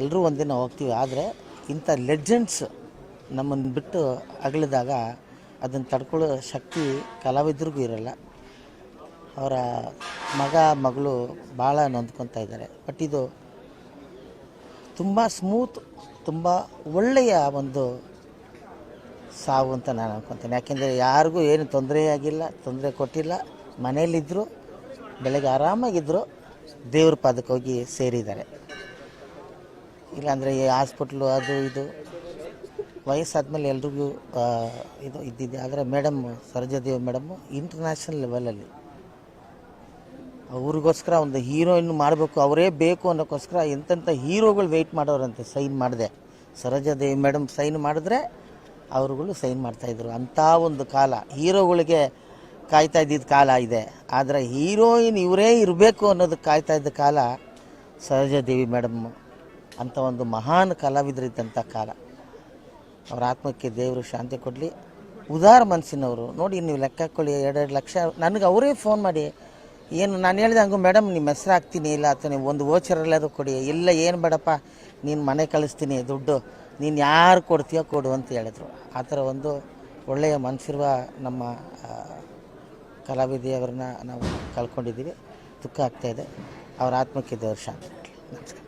ಎಲ್ಲರೂ ಒಂದಿನ ಹೋಗ್ತೀವಿ. ಆದರೆ ಇಂಥ ಲೆಜೆಂಡ್ಸ್ ನಮ್ಮನ್ನು ಬಿಟ್ಟು ಅಗಲಿದಾಗ ಅದನ್ನು ತಡ್ಕೊಳ್ಳೋ ಶಕ್ತಿ ಕಲಾವಿದ್ರಿಗೂ ಇರಲ್ಲ. ಅವರ ಮಗ, ಮಗಳು ಭಾಳ ನೊಂದ್ಕೊತಾ ಇದ್ದಾರೆ. ಬಟ್ ಇದು ತುಂಬ ಸ್ಮೂತ್ ತುಂಬ ಒಳ್ಳೆಯ ಒಂದು ಸಾವು ಅಂತ ನಾನು ಅನ್ಕೊತೀನಿ. ಯಾಕೆಂದರೆ ಯಾರಿಗೂ ಏನು ತೊಂದರೆ ಆಗಿಲ್ಲ, ತೊಂದರೆ ಕೊಟ್ಟಿಲ್ಲ. ಮನೆಯಲ್ಲಿದ್ದರೂ ಬೆಳಗ್ಗೆ ಆರಾಮಾಗಿದ್ದರು ದೇವ್ರ ಪಾದಕ್ಕೆ ಹೋಗಿ ಸೇರಿದ್ದಾರೆ. ಇಲ್ಲಾಂದರೆ ಈ ಹಾಸ್ಪಿಟ್ಲು ಅದು ಇದು. ವಯಸ್ಸಾದ್ಮೇಲೆ ಎಲ್ರಿಗೂ ಇದು ಇದ್ದಿದೆ. ಆದರೆ ಮೇಡಮ್, ಸರೋಜಾದೇವಿ ಮೇಡಮ್ ಇಂಟರ್ನ್ಯಾಷನಲ್ ಲೆವೆಲಲ್ಲಿ ಅವ್ರಿಗೋಸ್ಕರ ಒಂದು ಹೀರೋಯಿನ್ ಮಾಡಬೇಕು, ಅವರೇ ಬೇಕು ಅನ್ನೋಕ್ಕೋಸ್ಕರ ಎಂತೆಂಥ ಹೀರೋಗಳು ವೆಯ್ಟ್ ಮಾಡೋರಂತೆ ಸೈನ್ ಮಾಡಿದೆ. ಸರೋಜಾದೇವಿ ಮೇಡಮ್ ಸೈನ್ ಮಾಡಿದ್ರೆ ಅವರುಗಳು ಸೈನ್ ಮಾಡ್ತಾಯಿದ್ರು ಅಂಥ ಒಂದು ಕಾಲ. ಹೀರೋಗಳಿಗೆ ಕಾಯ್ತಾ ಇದ್ದಿದ್ದ ಕಾಲ ಇದೆ. ಆದರೆ ಹೀರೋಯಿನ್ ಇವರೇ ಇರಬೇಕು ಅನ್ನೋದಕ್ಕೆ ಕಾಯ್ತಾ ಇದ್ದ ಕಾಲ ಸರೋಜಾದೇವಿ ಮೇಡಮ್ ಅಂಥ ಒಂದು ಮಹಾನ್ ಕಲಾವಿದರಿದ್ದಂಥ ಕಾಲ. ಅವರ ಆತ್ಮಕ್ಕೆ ದೇವರು ಶಾಂತಿ ಕೊಡಲಿ. ಉದಾರ ಮನಸ್ಸಿನವರು ನೋಡಿ, ನೀವು ಲೆಕ್ಕ ಹಾಕ್ಕೊಳ್ಳಿ ಎರಡೆರಡು ಲಕ್ಷ. ನನಗೆ ಅವರೇ ಫೋನ್ ಮಾಡಿ, ಏನು, ನಾನು ಹೇಳಿದೆ ಹಂಗು, ಮೇಡಮ್, ನಿಮ್ಮ ಹೆಸ್ರು ಹಾಕ್ತೀನಿ, ಇಲ್ಲ, ಅಥವಾ ನೀವು ಒಂದು ಓಚರಲ್ಲಾದರೂ ಕೊಡಿ. ಇಲ್ಲ, ಏನು ಬೇಡಪ್ಪ, ನೀನು ಮನೆ ಕಳಿಸ್ತೀನಿ, ದುಡ್ಡು. ನೀನು ಯಾರು ಕೊಡ್ತೀಯೋ ಕೊಡು, ಅಂತ ಹೇಳಿದರು. ಆ ಥರ ಒಂದು ಒಳ್ಳೆಯ ಮನಸ್ಸಿರುವ ನಮ್ಮ ಕಲಾವಿದೆಯವ್ರನ್ನ ನಾವು ಕಳ್ಕೊಂಡಿದ್ದೀವಿ. ದುಃಖ ಆಗ್ತಾಯಿದೆ ಅವರ ಆತ್ಮಕ್ಕೆ ದೇವರು ಶಾಂತಿ ನಮಸ್ಕಾರ.